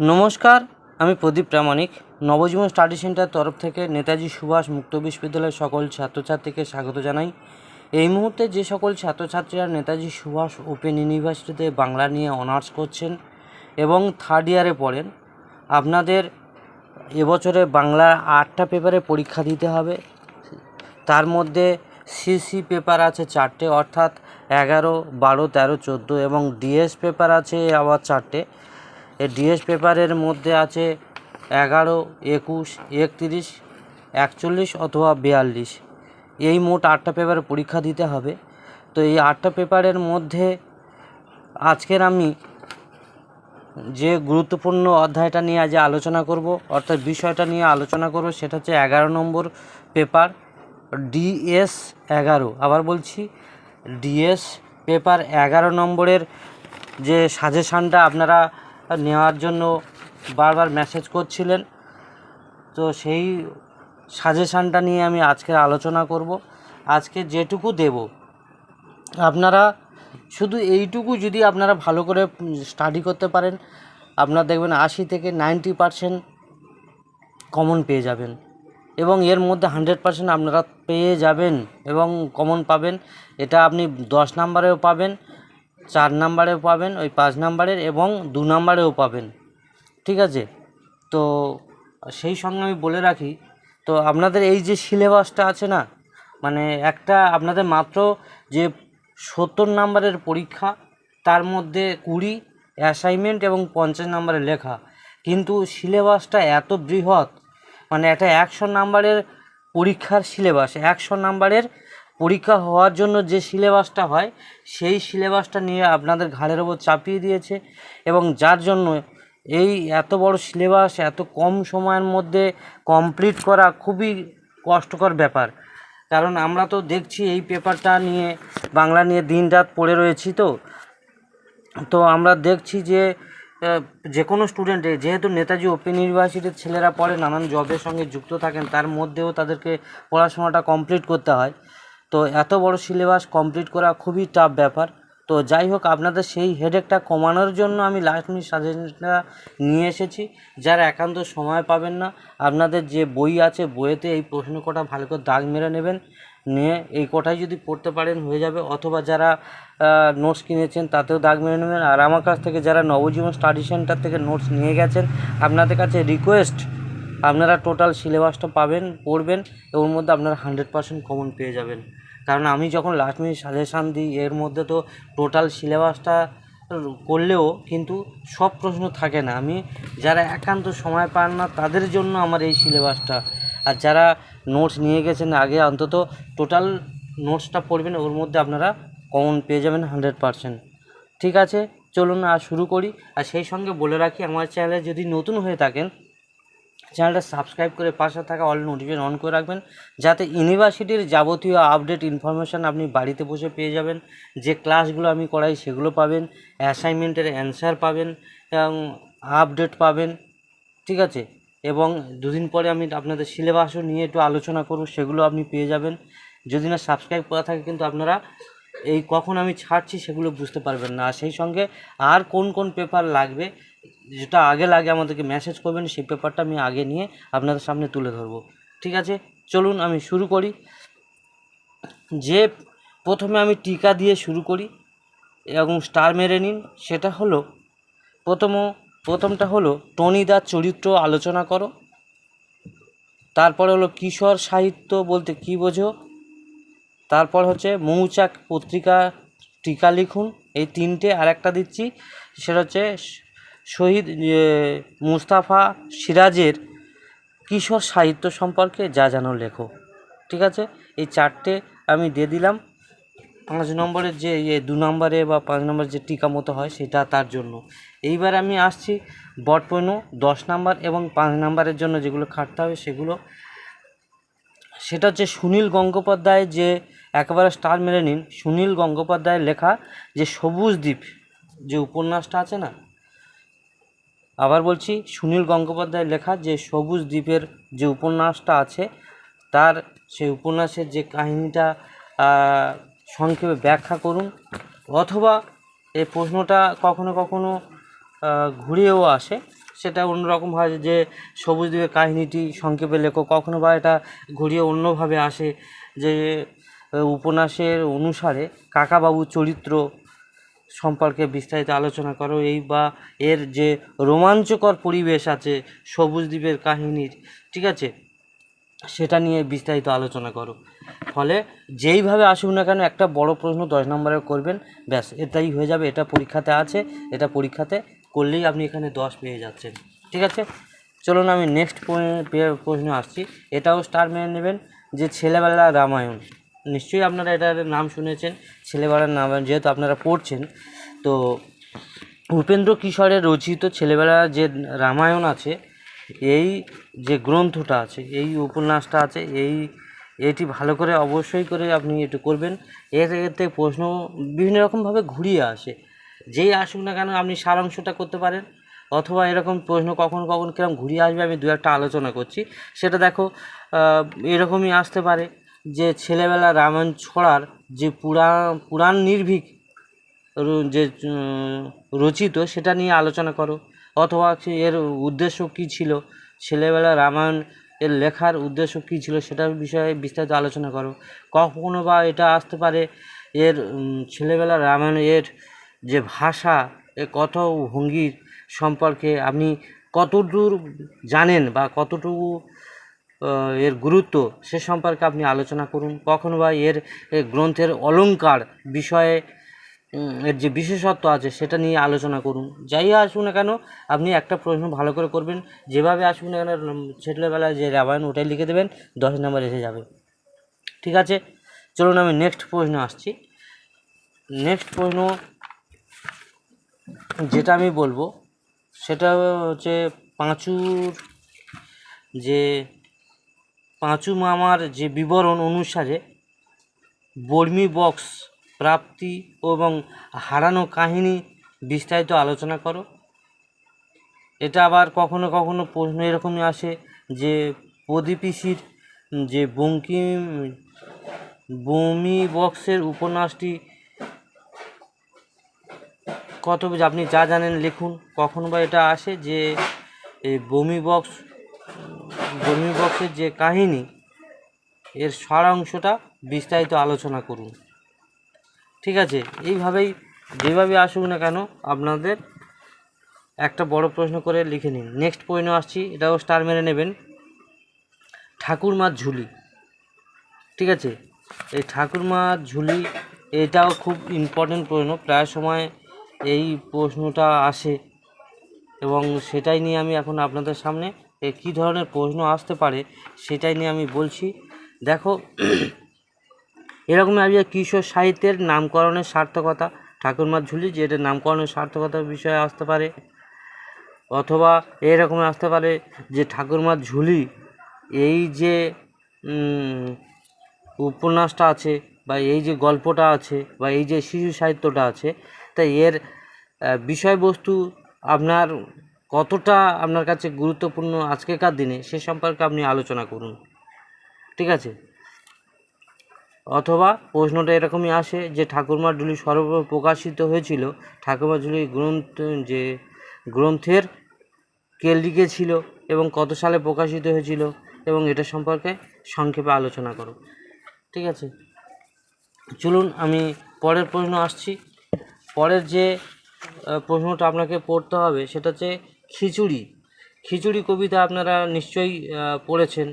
নমস্কার, আমি Pradip Pramanik. Nabajiban study centre তরফ থেকে নেতাজি সুভাষ মুক্ত বিশ্ববিদ্যালয়ের সকল ছাত্রছাত্রীকে স্বাগত জানাই। এই মুহূর্তে যে সকল ছাত্রছাত্রীরা নেতাজি সুভাষ ওপেন ইউনিভার্সিটিতে বাংলা নিয়ে অনার্স করছেন এবং থার্ড ইয়ারে পড়েন, আপনাদের এবছরে বাংলা আটটা পেপারে পরীক্ষা দিতে হবে। তার মধ্যে সিসি পেপার আছে চারটে, অর্থাৎ এগারো, বারো, তেরো, চোদ্দ এবং ডিএস পেপার আছে আবার চারটে। ডিএস পেপারের মধ্যে আছে এগারো, একুশ, একত্রিশ, একচল্লিশ অথবা বিয়াল্লিশ। এই মোট আটটা পেপারে পরীক্ষা দিতে হবে। তো এই আটটা পেপারের মধ্যে আজকের আমি যে গুরুত্বপূর্ণ অধ্যায়টা নিয়ে আজ আলোচনা করব, অর্থাৎ বিষয়টা নিয়ে আলোচনা করব, সেটা হচ্ছে এগারো নম্বর পেপার ডিএস এগারো। আবার বলছি ডিএস পেপার এগারো নম্বরের যে সাজেশানটা আপনারা নেওয়ার জন্য বারবার মেসেজ করছিলেন। তো সেই সাজেশানটা নিয়ে আমি আজকে আলোচনা করব। আজকে যেটুকু দেব, আপনারা শুধু এইটুকু যদি আপনারা ভালো করে স্টাডি করতে পারেন, আপনারা দেখবেন আশি থেকে নাইনটি পারসেন্ট কমন পেয়ে যাবেন এবং এর মধ্যে হান্ড্রেড পারসেন্ট আপনারা পেয়ে যাবেন এবং কমন পাবেন। এটা আপনি দশ নাম্বারেও পাবেন। চার নাম্বারেও পাবেন, ওই পাঁচ নাম্বারের এবং দু নাম্বারেও পাবেন। ঠিক আছে? তো সেই সঙ্গে আমি বলে রাখি, তো আপনাদের এই যে সিলেবাসটা আছে না মানে একটা আপনাদের মাত্র যে সত্তর নাম্বারের পরীক্ষা, তার মধ্যে কুড়ি অ্যাসাইনমেন্ট এবং পঞ্চাশ নাম্বারের লেখা। কিন্তু সিলেবাসটা এত বৃহৎ মানে একটা একশো নাম্বারের পরীক্ষার সিলেবাস, একশো নাম্বারের পরীক্ষা হওয়ার জন্য যে সিলেবাসটা হয়, সেই সিলেবাসটা নিয়ে আপনাদের ঘাড়ের ওপর চাপিয়ে দিয়েছে এবং যার জন্য এই এত বড় সিলেবাস, এত কম সময়ের মধ্যে কমপ্লিট করা খুবই কষ্টকর ব্যাপার। কারণ আমরা তো দেখছি এই পেপারটা নিয়ে বাংলা নিয়ে দিন রাত পড়ে রয়েছি তো। তো আমরা দেখছি যে যে কোনো স্টুডেন্টে যেহেতু নেতাজি ওপেন ইউনিভার্সিটির ছেলেরা পড়ে, নানান জবের সঙ্গে যুক্ত থাকেন, তার মধ্যেও তাদেরকে পড়াশোনাটা কমপ্লিট করতে হয়। তো এত বড় সিলেবাস কমপ্লিট করা খুবই টাফ ব্যাপার। তো যাই হোক, আপনাদের সেই হেডেকটা কমানোর জন্য আমি লাস্ট মিনিট সাজেশনটা নিয়ে এসেছি। যারা একান্ত সময় পাবেন না, আপনাদের যে বই আছে, বইয়েতে এই প্রশ্ন কটা ভালো করে দাগ মেরে নেবেন। নিয়ে এই কটাই যদি পড়তে পারেন, হয়ে যাবে। অথবা যারা নোটস কিনেছেন, তাতেও দাগ মেরে নেবেন। আর আমার কাছ থেকে যারা নবজীবন স্টাডি সেন্টার থেকে নোটস নিয়ে গেছেন, আপনাদের কাছে রিকোয়েস্ট আপনারা টোটাল সিলেবাসটা পাবেন, পড়বেন ওর মধ্যে আপনারা হান্ড্রেড পার্সেন্ট কমন পেয়ে যাবেন। কারণ আমি যখন লাস্ট মিনিট সাজেশান দিই, এর মধ্যে তো টোটাল সিলেবাসটা করলেও কিন্তু সব প্রশ্ন থাকে না। আমি যারা একান্ত সময় পান না, তাদের জন্য আমার এই সিলেবাসটা আর যারা নোটস নিয়ে গেছেন আগে, অন্তত টোটাল নোটসটা পড়বেন, ওর মধ্যে আপনারা কমন পেয়ে যাবেন হান্ড্রেড পারসেন্ট ঠিক আছে? চলুন, আর শুরু করি। আর সেই সঙ্গে বলে রাখি, আমার চ্যানেলে যদি নতুন হয়ে থাকেন চ্যানেলটা সাবস্ক্রাইব করে পাশে থাকা অল নোটিফিকেশন অন করে রাখবেন, যাতে ইউনিভার্সিটির যাবতীয় আপডেট ইনফরমেশান আপনি বাড়িতে বসে পেয়ে যাবেন, যে ক্লাসগুলো আমি করাই সেগুলো পাবেন, অ্যাসাইনমেন্টের অ্যান্সার পাবেন, এবং আপডেট পাবেন, ঠিক আছে? এবং দুদিন পরে আমি আপনাদের সিলেবাসও নিয়ে একটু আলোচনা করব, সেগুলো আপনি পেয়ে যাবেন। যদি না সাবস্ক্রাইব করা থাকে কিন্তু আপনারা এই কখন আমি ছাড়ছি সেগুলো বুঝতে পারবেন না। সেই সঙ্গে আর কোন কোন পেপার লাগবে যেটা আগে লাগে আমাদেরকে মেসেজ করবেন, সেই পেপারটা আমি আগে নিয়ে আপনাদের সামনে তুলে ধরবো। ঠিক আছে? চলুন আমি শুরু করি। যে প্রথমে আমি টিকা দিয়ে শুরু করি এবং স্টার মেরে নিন, সেটা হলো, প্রথম, প্রথমটা হলো টনিদার চরিত্র আলোচনা করো। তারপরে হলো কিশোর সাহিত্য বলতে কী বোঝো? তারপর হচ্ছে মৌচাক পত্রিকা টিকা লিখুন, এই তিনটে আর একটা দিচ্ছি। সেটা হচ্ছে শহীদ মুস্তাফা সিরাজের কিশোর সাহিত্য সম্পর্কে যা জানো লেখো। ঠিক আছে? এই চারটে আমি দিয়ে দিলাম। পাঁচ নম্বরের যে ইয়ে দু নম্বরে বা পাঁচ নম্বরের যে টিকা মতো হয়, সেটা তার জন্য। এইবার আমি আসছি বটপৈনো দশ নাম্বার এবং পাঁচ নাম্বারের জন্য যেগুলো খাটতে হবে সেগুলো। সেটা হচ্ছে সুনীল গঙ্গোপাধ্যায় যে একেবারে স্টার মেরে নিন সুনীল গঙ্গোপাধ্যায়ের লেখা যে সবুজ দ্বীপ, যে উপন্যাসটা আছে না আবার বলছি, সুনীল গঙ্গোপাধ্যায়ের লেখা যে সবুজ দ্বীপের যে উপন্যাসটা আছে, তার সেই উপন্যাসের যে কাহিনীটা সংক্ষেপে ব্যাখ্যা করুন। অথবা এই প্রশ্নটা কখনো কখনো ঘুরিয়েও আসে। সেটা অন্যরকম হয় যে সবুজ দ্বীপের কাহিনীটি সংক্ষেপে লেখো। কখনো বা এটা ঘুরিয়ে অন্যভাবে আসে যে উপন্যাসের অনুসারে কাকাবাবু চরিত্র সম্পর্কে বিস্তারিত আলোচনা করো। এই বা এর যে রোমাঞ্চকর পরিবেশ আছে সবুজ দ্বীপের কাহিনীর, ঠিক আছে? সেটা নিয়ে বিস্তারিত আলোচনা করো। ফলে যেইভাবে আসুক না কেন একটা বড় প্রশ্ন দশ নম্বরে করবেন, ব্যাস, এটাই হয়ে যাবে, এটা পরীক্ষাতে আছে, এটা পরীক্ষাতে করলেই আপনি এখানে দশ পেয়ে যাচ্ছেন, ঠিক আছে? চলুন আমি নেক্সট প্রশ্ন আসছি। এটাও স্টার মেনে নেবেন যে ছেলেবেলা রামায়ণ। নিশ্চয়ই আপনারা এটার নাম শুনেছেন, ছেলেবেলার নাম, যেহেতু আপনারা পড়ছেন। তো উপেন্দ্র কিশোরের রচিত ছেলেবেলার যে রামায়ণ আছে, এই যে গ্রন্থটা আছে, এই উপন্যাসটা আছে, এই, এটি ভালো করে অবশ্যই করে আপনি একটু করবেন। এর এতে প্রশ্ন বিভিন্ন রকমভাবে ঘুরিয়ে আসে। যেই আসুক না কেন আপনি সারাংশটা করতে পারেন, অথবা এরকম প্রশ্ন কখন কখন কীরকম ঘুরিয়ে আসবে, আমি দু একটা আলোচনা করছি। সেটা দেখো এরকমই আসতে পারে। যে ছেলেবেলা রামায়ণ ছড়ার যে পুরাণ পুরাণ নির্ভীক যে রচিত, সেটা নিয়ে আলোচনা করো। অথবা এর উদ্দেশ্য কী ছিল? ছেলেবেলা রামায়ণ এর লেখার উদ্দেশ্য কী ছিল? সেটার বিষয়ে বিস্তারিত আলোচনা করো। কখনো বা এটা আসতে পারে এর ছেলেবেলা রামায়ণ এর যে ভাষা, এ কত ভঙ্গির সম্পর্কে আপনি কতদূর জানেন বা কতটুকু এর গুরুত্ব সে সম্পর্কে আপনি আলোচনা করুন। কখনো বা এর গ্রন্থের অলঙ্কার বিষয়ে এর যে বিশেষত্ব আছে সেটা নিয়ে আলোচনা করুন। যাই আসুন না কেন, আপনি একটা প্রশ্ন ভালো করে করবেন। যেভাবে আসুন না কেন ছেলেবেলায় যে রামায়ণ ওটাই লিখে দেবেন, দশ নম্বর এসে যাবে। ঠিক আছে? চলুন আমি নেক্সট প্রশ্ন আসছি। নেক্সট প্রশ্ন যেটা আমি বলব, সেটা হচ্ছে পাঁচুর যে পাঁচু মামার যে বিবরণ অনুসারে বর্মি বক্স প্রাপ্তি এবং হারানো কাহিনী বিস্তারিত আলোচনা করো। এটা আবার কখনো কখনো প্রশ্ন এরকমই আসে যে প্রদীপিসির যে বঙ্কিম বমি বক্সের উপন্যাসটি কত, আপনি যা জানেন লিখুন। কখনো বা এটা আসে যে বমি বক্স বক্সের যে কাহিনী, এর সারাংশটা বিস্তারিত আলোচনা করুন। ঠিক আছে, এইভাবেই, যেভাবে আসুক না কেন, আপনাদের একটা বড় প্রশ্ন করে লিখে নিন। নেক্সট প্রশ্ন আসছি, এটাও স্টার মেরে নেবেন। ঠাকুরমার ঝুলি। ঠিক আছে, এই ঠাকুরমার ঝুলি, এটাও খুব ইম্পর্টেন্ট প্রশ্ন। প্রায় সময় এই প্রশ্নটা আসে এবং সেটাই নিয়ে আমি এখন আপনাদের সামনে এ কী ধরনের প্রশ্ন আসতে পারে সেটাই নিয়ে আমি বলছি। দেখো এরকম আমি কিশোর সাহিত্যের নামকরণের সার্থকতা। ঠাকুরমার ঝুলি, যে এটা নামকরণের সার্থকতার বিষয়ে আসতে পারে, অথবা এরকম আসতে পারে যে ঠাকুরমার ঝুলি, এই যে উপন্যাসটা আছে বা এই যে গল্পটা আছে বা এই যে শিশু সাহিত্যটা আছে তা এর বিষয়বস্তু আপনার কতটা আপনার কাছে গুরুত্বপূর্ণ আজকেকার দিনে সে সম্পর্কে আপনি আলোচনা করুন। ঠিক আছে? অথবা প্রশ্নটা এরকমই আসে যে ঠাকুরমার ঝুলি সর্বপ্রথম প্রকাশিত হয়েছিল, ঠাকুরমার ঝুলি গ্রন্থ, যে গ্রন্থের কে লিখেছিল এবং কত সালে প্রকাশিত হয়েছিল এবং এটা সম্পর্কে সংক্ষেপে আলোচনা করো ঠিক আছে? চলুন, আমি পরের প্রশ্ন আসছি। পরের যে প্রশ্নটা আপনাকে পড়তে হবে, সেটা হচ্ছে খিচুড়ি। খিচুড়ি কবিতা আপনারা নিশ্চয়ই পড়েছেন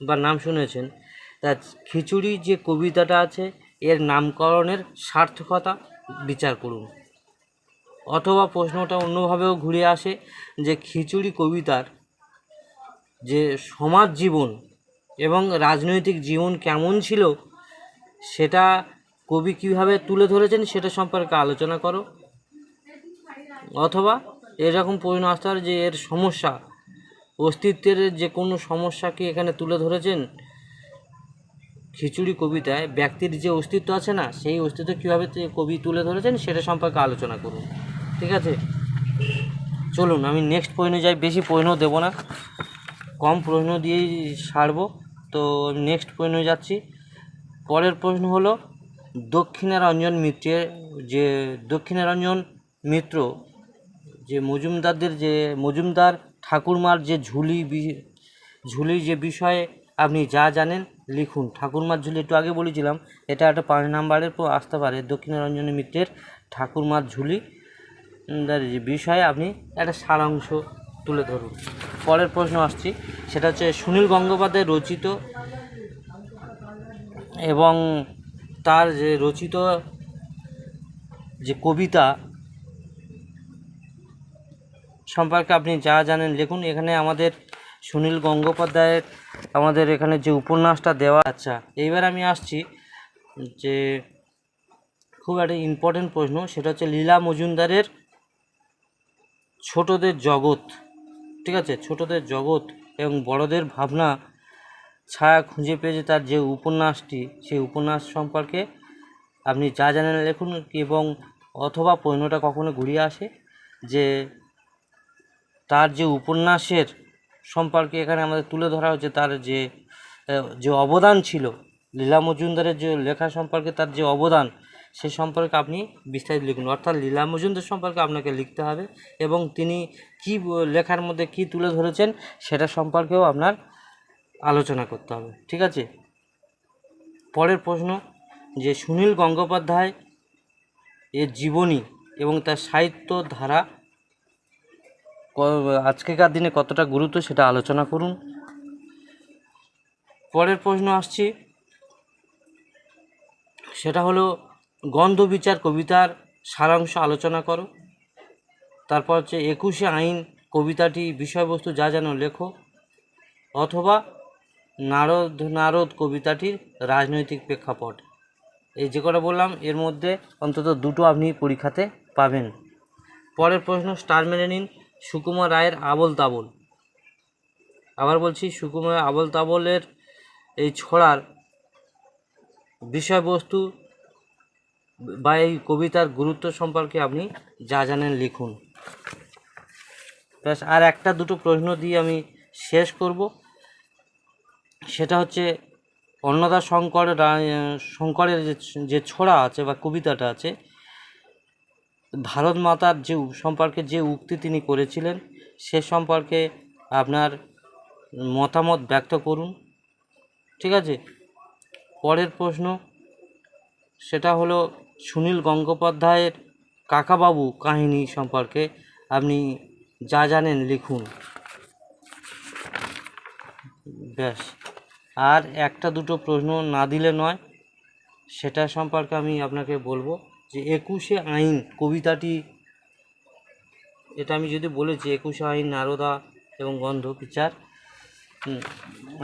বা নাম শুনেছেন। তা খিচুড়ি যে কবিতাটা আছে, এর নামকরণের সার্থকতা বিচার করুন। অথবা প্রশ্নটা অন্যভাবেও ঘুরে আসে যে খিচুড়ি কবিতার যে সমাজ জীবন এবং রাজনৈতিক জীবন কেমন ছিল, সেটা কবি কীভাবে তুলে ধরেছেন, সেটা সম্পর্কে আলোচনা করো। অথবা এরকম প্রশ্ন আসতে পারে যে এর সমস্যা, অস্তিত্বের যে কোনো সমস্যা কি এখানে তুলে ধরেছেন খিচুড়ি কবিতায়, ব্যক্তির যে অস্তিত্ব আছে না, সেই অস্তিত্ব কীভাবে কবি তুলে ধরেছেন সেটা সম্পর্কে আলোচনা করুন। ঠিক আছে? চলুন, আমি নেক্সট প্রশ্নে যাই, বেশি প্রশ্ন দেবো না, কম প্রশ্ন দিয়েই সারবো। তো নেক্সট প্রশ্নে যাচ্ছি। পরের প্রশ্ন হলো, দক্ষিণারঞ্জন মিত্রের যে দক্ষিণারঞ্জন মিত্র যে মজুমদারদের যে, মজুমদার ঠাকুরমার যে ঝুলি ঝুলি যে বিষয়ে আপনি যা জানেন লিখুন। ঠাকুরমার ঝুলি একটু আগে বলেছিলাম, এটা একটা পাঁচ নাম্বারের পর আসতে পারে। দক্ষিণারঞ্জন মিত্রের ঠাকুরমার ঝুলি যে বিষয়ে আপনি একটা সারাংশ তুলে ধরুন। পরের প্রশ্ন আসছি, সেটা হচ্ছে সুনীল গঙ্গোপাধ্যায় রচিত এবং তার যে রচিত যে কবিতা সম্পর্কে আপনি যা জানেন, লিখুন। এখানে আমাদের সুনীল গঙ্গোপাধ্যায়ের আমাদের এখানে যে উপন্যাসটা দেওয়া আচ্ছা এইবার আমি আসছি যে খুব একটা ইম্পর্টেন্ট প্রশ্ন, সেটা হচ্ছে লীলা মজুমদারের ছোটদের জগৎ। ঠিক আছে? ছোটদের জগৎ এবং বড়দের ভাবনা, ছায়া খুঁজে পেয়েছে তার যে উপন্যাসটি, সেই উপন্যাস সম্পর্কে আপনি যা জানেন লিখুন এবং অথবা প্রশ্নটা কখনো ঘুরিয়ে আসে যে তার যে উপন্যাসের সম্পর্কে এখানে আমাদের তুলে ধরা হচ্ছে তার যে যে অবদান ছিল, লীলা মজুমদারের যে লেখা সম্পর্কে তার যে অবদান, সে সম্পর্কে আপনি বিস্তারিত লিখুন। অর্থাৎ লীলা মজুমদার সম্পর্কে আপনাকে লিখতে হবে এবং তিনি কী লেখার মধ্যে কী তুলে ধরেছেন সেটা সম্পর্কেও আপনার আলোচনা করতে হবে। ঠিক আছে? পরের প্রশ্ন, যে সুনীল গঙ্গোপাধ্যায় এর জীবনী এবং তার সাহিত্য ধারা আজকেকার দিনে কতটা গুরুত্ব সেটা আলোচনা করুন। পরের প্রশ্ন আসছি, সেটা হলো, গন্ধ বিচার কবিতার সারাংশ আলোচনা করো। তারপর হচ্ছে, একুশে আইন কবিতাটি বিষয়বস্তু যা যেন লেখো, অথবা নারদ নারদ কবিতাটির রাজনৈতিক প্রেক্ষাপট। এই যে কটা বললাম, এর মধ্যে অন্তত দুটো আপনি পরীক্ষাতে পাবেন। পরের প্রশ্ন, স্টার মেনে নিন সুকুমার রায়ের আবল তাবল আবার বলছি, সুকুমার আবল তাবলের এই ছড়ার বিষয়বস্তু বা এই কবিতার গুরুত্ব সম্পর্কে আপনি যা জানেন লিখুন। ব্যাস, আর একটা দুটো প্রশ্ন দিয়ে আমি শেষ করব। সেটা হচ্ছে অন্নদা শঙ্কর শঙ্করের যে যে ছড়া আছে বা কবিতাটা আছে ভারত মাতার যে সম্পর্কে যে উক্তি তিনি করেছিলেন, সে সম্পর্কে আপনার মতামত ব্যক্ত করুন। ঠিক আছে? পরের প্রশ্ন, সেটা হলো সুনীল গঙ্গোপাধ্যায়ের কাকাবাবু কাহিনী সম্পর্কে আপনি যা জানেন লিখুন। ব্যাস। আর একটা দুটো প্রশ্ন না দিলে নয়, সেটা সম্পর্কে আমি আপনাকে বলব। যে একুশে আইন কবিতাটি, এটা আমি যদি বলেছি, একুশে আইন নারদা এবং গন্ধ বিচার।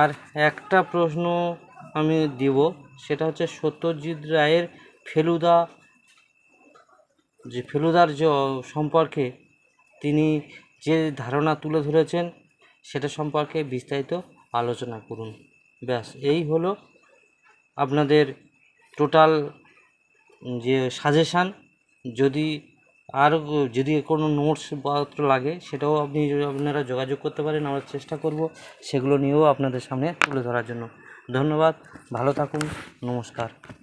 আর একটা প্রশ্ন আমি দিব, সেটা হচ্ছে সত্যজিৎ রায়ের ফেলুদা, যে ফেলুদার যে সম্পর্কে তিনি যে ধারণা তুলে ধরেছেন, সেটা সম্পর্কে বিস্তারিত আলোচনা করুন। ব্যাস, এই হলো আপনাদের টোটাল যে সাজেশান যদি আর যদি কোনো নোটস পত্র লাগে, সেটাও আপনি আপনারা যোগাযোগ করতে পারেন, আমরা চেষ্টা করব সেগুলো নিয়েও আপনাদের সামনে তুলে ধরার জন্য। ধন্যবাদ, ভালো থাকুন, নমস্কার।